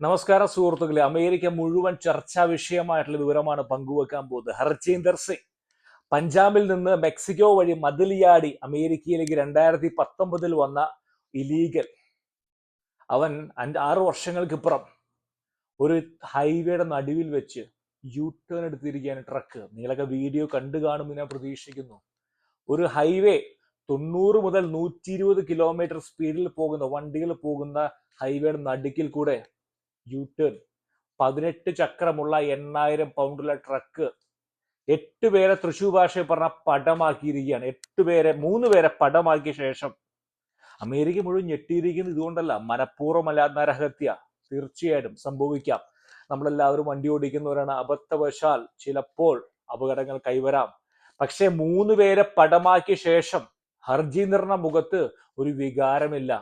നമസ്കാരം സുഹൃത്തുക്കളെ. അമേരിക്ക മുഴുവൻ ചർച്ചാ വിഷയമായിട്ടുള്ള വിവരമാണ് പങ്കുവെക്കാൻ പോകുന്നത്. ഹർജീന്ദർ സിംഗ് പഞ്ചാബിൽ നിന്ന് മെക്സിക്കോ വഴി മതിലിയാടി അമേരിക്കയിലേക്ക് രണ്ടായിരത്തി പത്തൊമ്പതിൽ വന്ന ഇലീഗൽ അവൻ ആറു വർഷങ്ങൾക്കിപ്പുറം ഒരു ഹൈവേയുടെ നടുവിൽ വെച്ച് യു ടേൺ എടുത്തിരിക്കുകയാണ് ട്രക്ക് നിങ്ങളൊക്കെ വീഡിയോ കണ്ടു കാണുമെന്ന് ഞാൻ പ്രതീക്ഷിക്കുന്നു. ഒരു ഹൈവേ തൊണ്ണൂറ് മുതൽ നൂറ്റി ഇരുപത് കിലോമീറ്റർ സ്പീഡിൽ പോകുന്ന വണ്ടികൾ പോകുന്ന ഹൈവേയുടെ നടുക്കിൽ കൂടെ യു ടേൺ പതിനെട്ട് ചക്രമുള്ള എണ്ണായിരം പൗണ്ടുള്ള ട്രക്ക് എട്ട് പേരെ തൃശൂർ ഭാഷയിൽ പറഞ്ഞ പടമാക്കിയിരിക്കുകയാണ്. എട്ട് പേരെ മൂന്ന് പേരെ പടമാക്കിയ ശേഷം അമേരിക്ക മുഴുവൻ ഞെട്ടിയിരിക്കുന്നത് ഇതുകൊണ്ടല്ല മനഃപൂർവമല്ലാത്ത നരഹത്യ തീർച്ചയായിട്ടും സംഭവിക്കാം. നമ്മളെല്ലാവരും വണ്ടി ഓടിക്കുന്നവരാണ്. അബദ്ധവശാൽ ചിലപ്പോൾ അപകടങ്ങൾ കൈവരാം. പക്ഷെ മൂന്ന് പേരെ പടമാക്കിയ ശേഷം ഹർജീന്ദറിന്റെ മുഖത്ത് ഒരു വികാരമില്ല.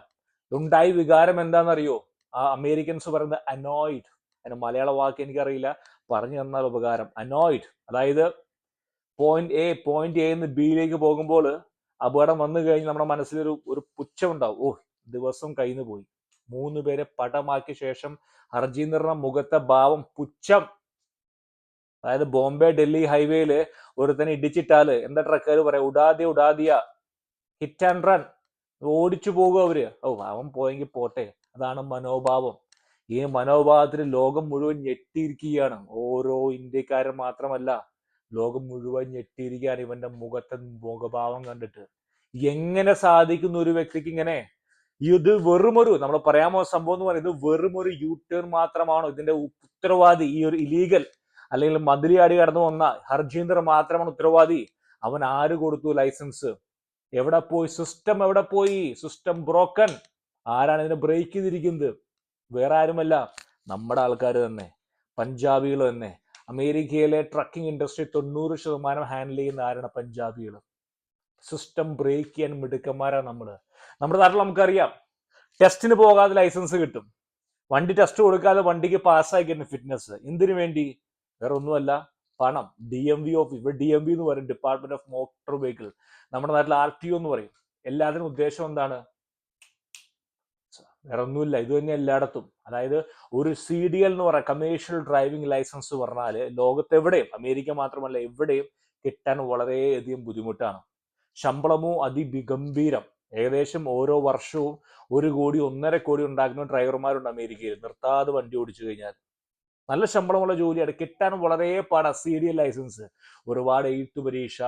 ഉണ്ടായി വികാരം എന്താണെന്നറിയോ? അമേരിക്കൻസ് പറയുന്നത് അനോയിഡ് അതിന് മലയാള വാക്ക് എനിക്കറിയില്ല. പറഞ്ഞു തന്നാൽ ഉപകാരം. അനോയിഡ് അതായത് പോയിന്റ് എ പോയിന്റ് എ നിന്ന് ബിയിലേക്ക് പോകുമ്പോൾ അപകടം വന്നു കഴിഞ്ഞ് നമ്മുടെ മനസ്സിലൊരു ഒരു പുച്ഛം ഉണ്ടാവും ഓ ദിവസം കഴിഞ്ഞു പോയി. മൂന്ന് പേരെ പടമാക്കിയ ശേഷം അർജീന്ദ്രന മുഖത്തെ ഭാവം പുച്ഛം. അതായത് ബോംബെ ഡൽഹി ഹൈവേയിൽ ഒരുത്തനെ ഇടിച്ചിട്ടാൽ എന്താ ട്രക്കാര് പറയാ? ഉടാദിയ ഉടാദിയ ഹിറ്റ് ആൻഡ് റൺ ഓടിച്ചു പോകും അവർ. ഓ അവൻ പോയെങ്കിൽ പോട്ടെ. അതാണ് മനോഭാവം. ഈ മനോഭാവത്തിൽ ലോകം മുഴുവൻ ഞെട്ടിയിരിക്കുകയാണ്. ഓരോ ഇന്ത്യക്കാരൻ മാത്രമല്ല ലോകം മുഴുവൻ ഞെട്ടിയിരിക്കുകയാണ് ഇവന്റെ മുഖത്തെ മുഖഭാവം കണ്ടിട്ട്. എങ്ങനെ സാധിക്കുന്ന ഒരു വ്യക്തിക്ക് ഇങ്ങനെ? ഇത് വെറുമൊരു നമ്മൾ പറയാമോ സംഭവം എന്ന് പറയുന്നത് വെറുമൊരു യു ടേൺ മാത്രമാണോ? ഇതിന്റെ ഉത്തരവാദി ഈ ഒരു ഇലീഗൽ അല്ലെങ്കിൽ മതിലിയാടി കടന്നു വന്ന ഹർജീന്ദർ മാത്രമാണ് ഉത്തരവാദി. അവൻ ആര് കൊടുത്തു ലൈസൻസ് എവിടെ പോയി? സിസ്റ്റം എവിടെ പോയി? സിസ്റ്റം ബ്രോക്കൺ ആരാണ് ഇതിനെ ബ്രേക്ക് ചെയ്തിരിക്കുന്നത്? വേറെ ആരുമല്ല. നമ്മുടെ ആൾക്കാർ തന്നെ. പഞ്ചാബികൾ തന്നെ. അമേരിക്കയിലെ ട്രക്കിംഗ് ഇൻഡസ്ട്രി തൊണ്ണൂറ് ശതമാനം ഹാൻഡിൽ ചെയ്യുന്ന ആരാണ് പഞ്ചാബികൾ? സിസ്റ്റം ബ്രേക്ക് ചെയ്യാൻ മിടുക്കന്മാരാണ് നമ്മൾ നമ്മുടെ നാട്ടിൽ നമുക്കറിയാം. ടെസ്റ്റിന് പോകാതെ ലൈസൻസ് കിട്ടും. വണ്ടി ടെസ്റ്റ് കൊടുക്കാതെ വണ്ടിക്ക് പാസ്സായി ഫിറ്റ്നസ് എന്തിനു വേണ്ടി? വേറെ ഒന്നുമല്ല പണം ഡി എം വി ഓഫ് ഇവിടെ ഡി എം വി എന്ന് പറയും ഡിപ്പാർട്ട്മെന്റ് ഓഫ് മോട്ടോർ വെഹിക്കിൾ നമ്മുടെ നാട്ടിൽ ആർ ടി ഒ എന്ന് പറയും. എല്ലാത്തിനും ഉദ്ദേശം എന്താണ്? വേറെ ഒന്നുമില്ല ഇത് തന്നെ എല്ലായിടത്തും. അതായത് ഒരു സി ഡി എൽ എന്ന് പറയാം കമേഴ്ഷ്യൽ ഡ്രൈവിംഗ് ലൈസൻസ് പറഞ്ഞാൽ ലോകത്ത് എവിടെയും അമേരിക്ക മാത്രമല്ല എവിടെയും കിട്ടാൻ വളരെയധികം ബുദ്ധിമുട്ടാണ്. ശമ്പളമോ അതിഗംഭീരം. ഏകദേശം ഓരോ വർഷവും ഒരു കോടി ഒന്നര കോടി ഉണ്ടാക്കുന്ന ഡ്രൈവർമാരുണ്ട് അമേരിക്കയിൽ. നിർത്താതെ വണ്ടി ഓടിച്ചു കഴിഞ്ഞാൽ. നല്ല ശമ്പളമുള്ള ജോലിയാണ്. കിട്ടാൻ വളരെ പാടാണ് സി ഡി എൽ ലൈസൻസ് ഒരുപാട് എഴുത്തു പരീക്ഷ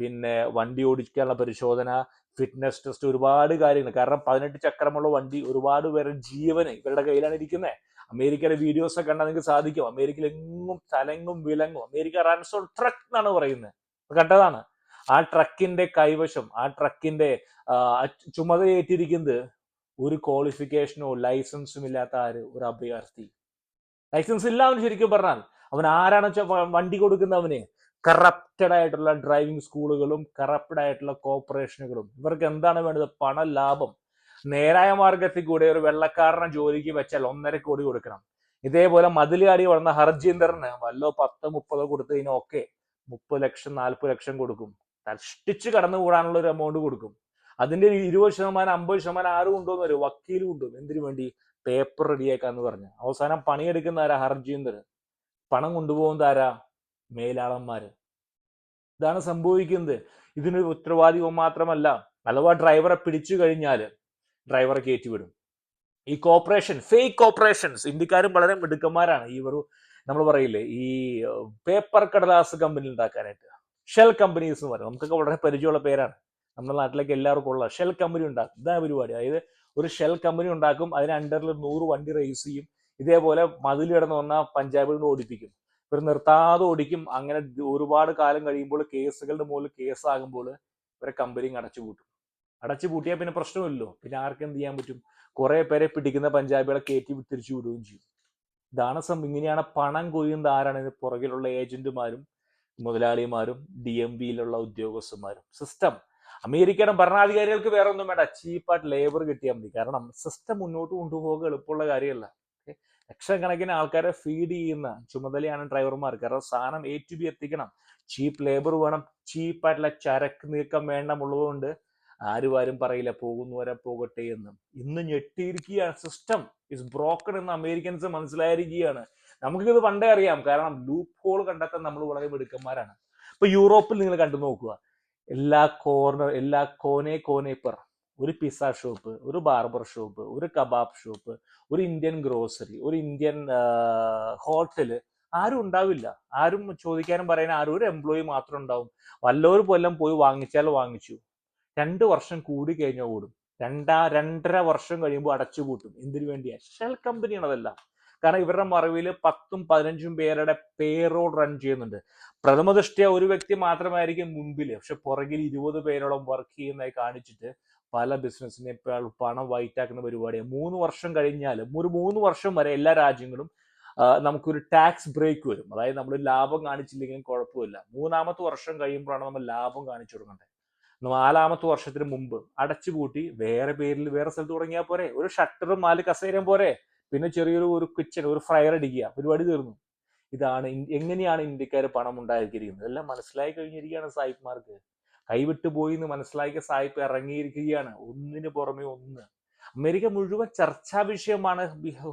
പിന്നെ വണ്ടി ഓടിക്കാനുള്ള പരിശോധന ഫിറ്റ്നസ് ടെസ്റ്റ് ഒരുപാട് കാര്യങ്ങൾ. കാരണം പതിനെട്ട് ചക്രമുള്ള വണ്ടി ഒരുപാട് പേരുടെ ജീവന് ഇവരുടെ കയ്യിലാണ് ഇരിക്കുന്നത്. അമേരിക്കയുടെ വീഡിയോസ് ഒക്കെ കണ്ടാൽ നിങ്ങൾക്ക് സാധിക്കും. അമേരിക്കയിൽ എങ്ങും തലങ്ങും വിലങ്ങും. അമേരിക്ക റൺസോൾ ട്രക്ക് എന്നാണ് പറയുന്നത്. കണ്ടതാണ്. ആ ട്രക്കിന്റെ കൈവശം ആ ട്രക്കിന്റെ ചുമതലയേറ്റിരിക്കുന്നത് ഒരു ക്വാളിഫിക്കേഷനോ ലൈസൻസും ഇല്ലാത്ത ആര് ഒരു അഭയാർത്ഥി. ലൈസൻസ് ഇല്ല അവന് ശരിക്കും പറഞ്ഞാൽ അവൻ ആരാണ് വണ്ടി കൊടുക്കുന്നവന്? കറപ്റ്റഡ് ആയിട്ടുള്ള ഡ്രൈവിംഗ് സ്കൂളുകളും കറപ്റ്റഡ് ആയിട്ടുള്ള കോർപ്പറേഷനുകളും ഇവർക്ക് എന്താണ് വേണ്ടത്? പണ ലാഭം. നേരായ മാർഗത്തിൽ കൂടെ ഒരു വെള്ളക്കാരനെ ജോലിക്ക് വെച്ചാൽ ഒന്നര കോടി കൊടുക്കണം. ഇതേപോലെ മതിലാടി വളർന്ന ഹർജീന്ദറിന് വല്ലോ പത്ത് മുപ്പതോ കൊടുത്തു കഴിഞ്ഞാൽ ഓക്കെ മുപ്പത് ലക്ഷം നാൽപ്പത് ലക്ഷം കൊടുക്കും. തഷ്ടിച്ച് കടന്നുകൂടാനുള്ള ഒരു എമൗണ്ട് കൊടുക്കും. അതിന്റെ ഒരു ഇരുപത് ശതമാനം അമ്പത് ശതമാനം ആരും കൊണ്ടുവന്ന് വരും വക്കീൽ ഉണ്ടോ. എന്തിനു വേണ്ടി? പേപ്പർ റെഡിയാക്കാന്ന് പറഞ്ഞു. അവസാനം പണിയെടുക്കുന്ന ആരാ? ഹർജീന്ദർ പണം കൊണ്ടുപോകുന്ന ആരാ? മേലാളന്മാര്. ഇതാണ് സംഭവിക്കുന്നത്. ഇതിനൊരു ഉത്തരവാദിത്വം മാത്രമല്ല അഥവാ ഡ്രൈവറെ പിടിച്ചു കഴിഞ്ഞാൽ ഡ്രൈവറെ കയറ്റിവിടും ഈ കോപ്പറേഷൻ ഫേക്ക് കോപ്പറേഷൻസ് ഇന്ത്യക്കാരും വളരെ മിടുക്കന്മാരാണ്. ഈ ഒരു നമ്മൾ പറയില്ലേ ഈ പേപ്പർ കടലാസ് കമ്പനി ഉണ്ടാക്കാനായിട്ട്. ഷെൽ കമ്പനീസ് എന്ന് പറയും. നമുക്കൊക്കെ വളരെ പരിചയമുള്ള പേരാണ്. നമ്മുടെ നാട്ടിലേക്ക് എല്ലാവർക്കും ഉള്ള ഷെൽ കമ്പനി ഉണ്ടാക്കും. ഇതാ പരിപാടി. അതായത് ഒരു ഷെൽ കമ്പനി ഉണ്ടാക്കും അതിന് അണ്ടറിൽ നൂറ് വണ്ടി റേസ് ചെയ്യും. ഇതേപോലെ മതിൽ കിടന്ന് വന്ന പഞ്ചാബിൽ നിന്ന് ഓടിപ്പിക്കും. ഇവർ നിർത്താതെ ഓടിക്കും. അങ്ങനെ ഒരുപാട് കാലം കഴിയുമ്പോൾ കേസുകളുടെ മുകളിൽ കേസാകുമ്പോൾ ഇവരെ കമ്പനി അടച്ചുപൂട്ടും അടച്ചു പൂട്ടിയാൽ പിന്നെ പ്രശ്നമില്ലല്ലോ. പിന്നെ ആർക്കും എന്ത് ചെയ്യാൻ പറ്റും? കുറെ പേരെ പിടിക്കുന്ന പഞ്ചാബികളെ കയറ്റി തിരിച്ചു വിടുകയും ചെയ്യും. ഇതാണ് സം ഇങ്ങനെയാണ് പണം കൊയ്യുന്ന ആരാണ്? ഇതിന് പുറകിലുള്ള ഏജന്റുമാരും മുതലാളിമാരും ഡി എം ബിയിലുള്ള ഉദ്യോഗസ്ഥന്മാരും. സിസ്റ്റം അമേരിക്കയുടെ ഭരണാധികാരികൾക്ക് വേറെ ഒന്നും വേണ്ട ചീപ്പായിട്ട് ലേബർ കിട്ടിയാൽ മതി. കാരണം സിസ്റ്റം മുന്നോട്ട് കൊണ്ടുപോകുക എളുപ്പമുള്ള കാര്യമല്ല. ലക്ഷക്കണക്കിന് ആൾക്കാരെ ഫീഡ് ചെയ്യുന്ന ചുമതലയാണ് ഡ്രൈവർമാർ കാരണം സാധനം എ ടു ബി എത്തിക്കണം. ചീപ്പ് ലേബർ വേണം. ചീപ്പായിട്ടുള്ള ചരക്ക് നീക്കം വേണ്ടമുള്ളതുകൊണ്ട് ആരും ആരും പറയില്ല പോകുന്നവരെ പോകട്ടെ എന്നും. ഇന്ന് ഞെട്ടിയിരിക്കുകയാണ്. സിസ്റ്റം ഇസ് ബ്രോക്കൺ എന്ന് അമേരിക്കൻസ് മനസ്സിലായിരിക്കുകയാണ്. നമുക്കിത് പണ്ടേ അറിയാം. കാരണം ലൂപ്പ് ഹോൾ കണ്ടെത്താൻ നമ്മൾ വളരെ മിടുക്കന്മാരാണ്. ഇപ്പൊ യൂറോപ്പിൽ നിങ്ങൾ കണ്ടു നോക്കുക എല്ലാ കോർണർ എല്ലാ കോനെ കോനെ പെർ. ഒരു പിസ്സ ഷോപ്പ് ഒരു ബാർബർ ഷോപ്പ് ഒരു കബാബ് ഷോപ്പ് ഒരു ഇന്ത്യൻ ഗ്രോസറി ഒരു ഇന്ത്യൻ ഹോട്ടൽ ആരും ഉണ്ടാവില്ല. ആരും ചോദിക്കാനും പറയാനും ആരും ഒരു എംപ്ലോയി മാത്രം ഉണ്ടാവും. വല്ലവരും കൊല്ലം പോയി വാങ്ങിച്ചാൽ വാങ്ങിച്ചു. രണ്ട് വർഷം കൂടി കഴിഞ്ഞാൽ ഓടും. രണ്ടാ രണ്ടര വർഷം കഴിയുമ്പോൾ അടച്ചുപൂട്ടും എന്തിനു വേണ്ടിയാ? ഷെൽ കമ്പനിയാണ് അതെല്ലാം കാരണം ഇവരുടെ മറവിൽ പത്തും പതിനഞ്ചും പേരുടെ പേറോൾ റൺ ചെയ്യുന്നുണ്ട്. പ്രഥമ ദൃഷ്ടിയ ഒരു വ്യക്തി മാത്രമായിരിക്കും മുൻപിൽ പക്ഷെ പുറകിൽ ഇരുപത് പേരോളം വർക്ക് ചെയ്യുന്നതായി കാണിച്ചിട്ട് പല ബിസിനസ്സിനെ പണം വൈറ്റാക്കുന്ന പരിപാടിയാണ് മൂന്ന് വർഷം കഴിഞ്ഞാൽ ഒരു മൂന്ന് വർഷം വരെ എല്ലാ രാജ്യങ്ങളും നമുക്കൊരു ടാക്സ് ബ്രേക്ക് വരും. അതായത് നമ്മൾ ലാഭം കാണിച്ചില്ലെങ്കിലും കുഴപ്പമില്ല. മൂന്നാമത്തെ വർഷം കഴിയുമ്പോഴാണ് നമ്മൾ ലാഭം കാണിച്ചു തുടങ്ങേണ്ടത് നാലാമത്തെ വർഷത്തിന് മുമ്പ് അടച്ചുപൂട്ടി വേറെ പേരിൽ വേറെ സ്ഥലത്ത് തുടങ്ങിയാൽ പോരെ. ഒരു ഷട്ടറും നാല് കസേരയും പോരെ. പിന്നെ ചെറിയൊരു ഒരു കിച്ചൺ ഒരു ഫ്രയർ അടിക്കുക. പരിപാടി തീർന്നു. ഇതാണ് എങ്ങനെയാണ് ഇന്ത്യക്കാർ പണം ഉണ്ടാക്കിയിരിക്കുന്നത് എല്ലാം മനസ്സിലായി കഴിഞ്ഞിരിക്കുകയാണ് സായിപ്പ്മാർക്ക് കൈവിട്ടു പോയി എന്ന് മനസ്സിലാക്കിയ സായിപ്പ് ഇറങ്ങിയിരിക്കുകയാണ്. ഒന്നിന് പുറമെ ഒന്ന്. അമേരിക്ക മുഴുവൻ ചർച്ചാ വിഷയമാണ്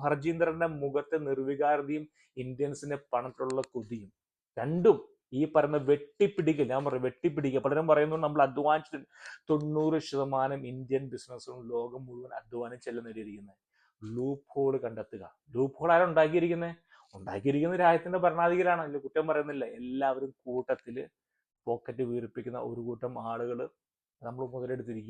ഹർജീന്ദ്രന്റെ മുഖത്തെ നിർവികാരതയും ഇന്ത്യൻസിന്റെ പണത്തിലുള്ള കൊതിയും. രണ്ടും ഈ പറയുന്ന വെട്ടിപ്പിടിക്കൽ ഞാൻ പറയും വെട്ടിപ്പിടിക്കുക പലരും പറയുന്നു നമ്മൾ അധ്വാനിച്ചിട്ട് തൊണ്ണൂറ് ശതമാനം ഇന്ത്യൻ ബിസിനസ്സും ലോകം മുഴുവൻ അധ്വാനിച്ചല്ല നേടിയിരിക്കുന്നത് ലൂപ്പ് ഹോൾ കണ്ടെത്തുക. ലൂപ്പ് ഹോൾ ആരാണ് ഉണ്ടാക്കിയിരിക്കുന്നത്? ഉണ്ടാക്കിയിരിക്കുന്ന രാജ്യത്തിന്റെ ഭരണാധികാരാണ്. അതിൽ കുറ്റം പറയുന്നില്ല. എല്ലാവരും കൂട്ടത്തിൽ പോക്കറ്റ് വീർപ്പിക്കുന്ന ഒരു കൂട്ടം ആളുകൾ നമ്മൾ മുതലെടുത്തിരിക്കുക